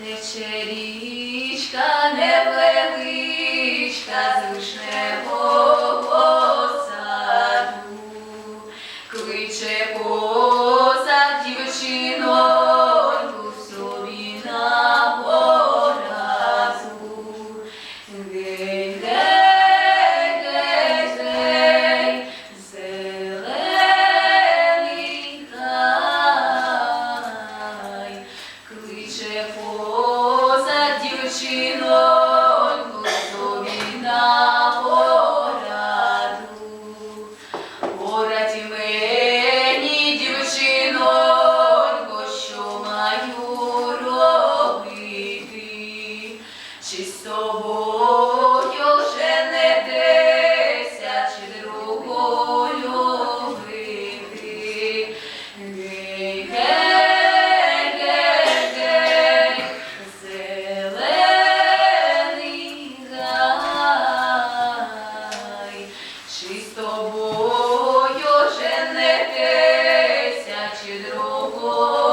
Тече річка невеличка з. Чи з собою женетеся, чи другою любити? Гей, гей, гей, гей, зелений гай. Чи з тобою женетеся, чи другою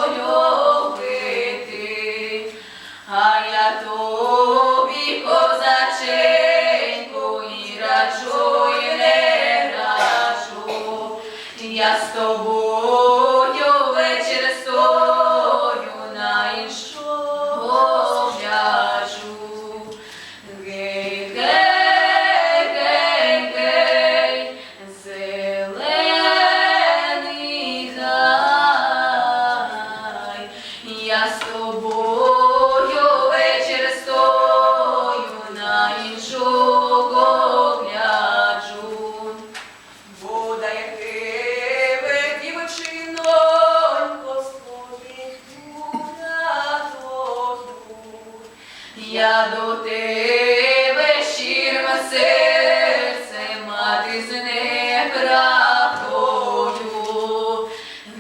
Я до тебе щирим серцем, мати з неправдою.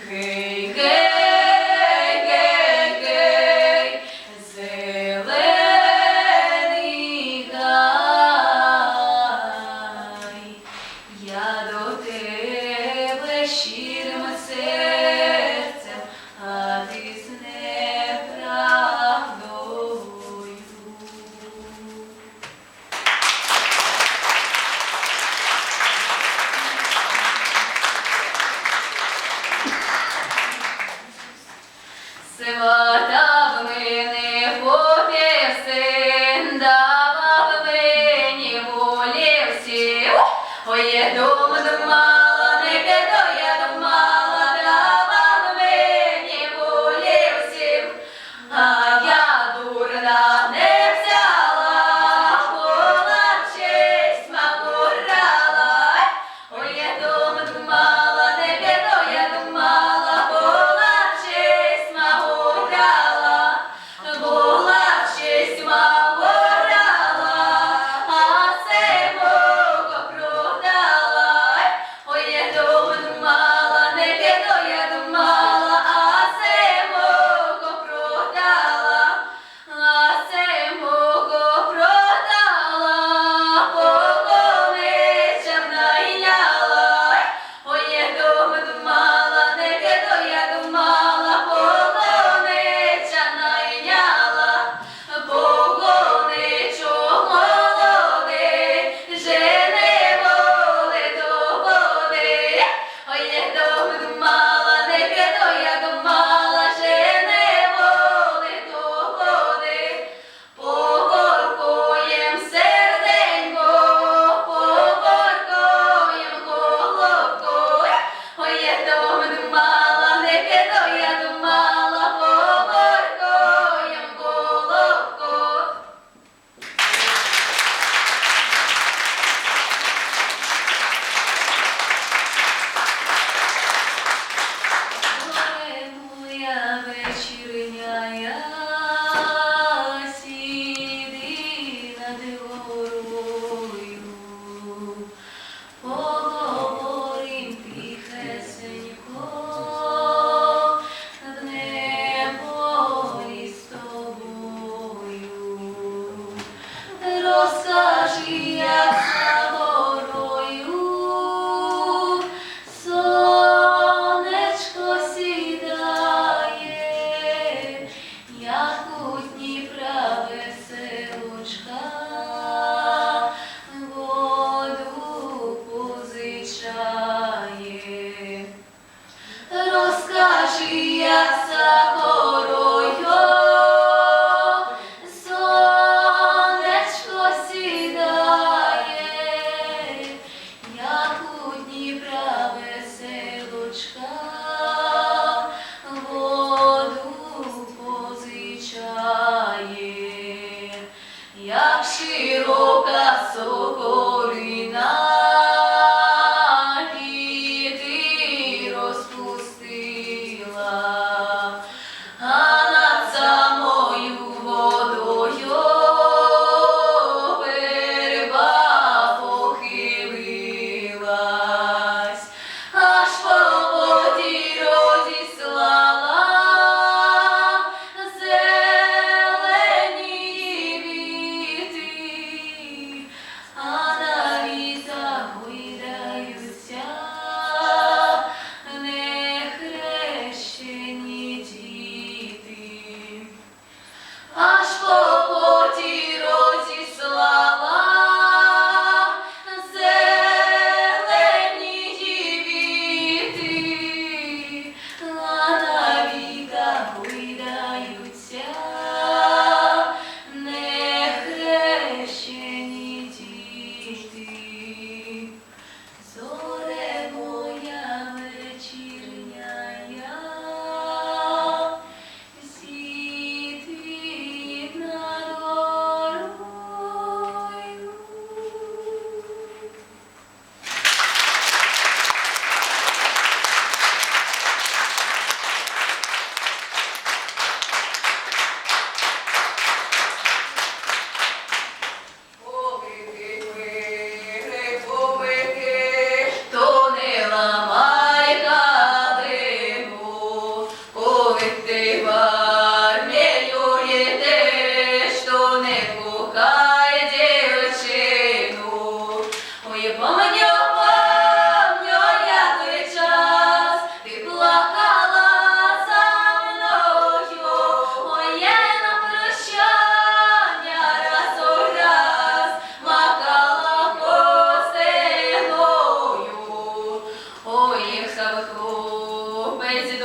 Гей, гей, гей, гей, зелений гай. Я до тебе щирим серцем, Поєду. Florida.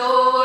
Señor.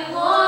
Я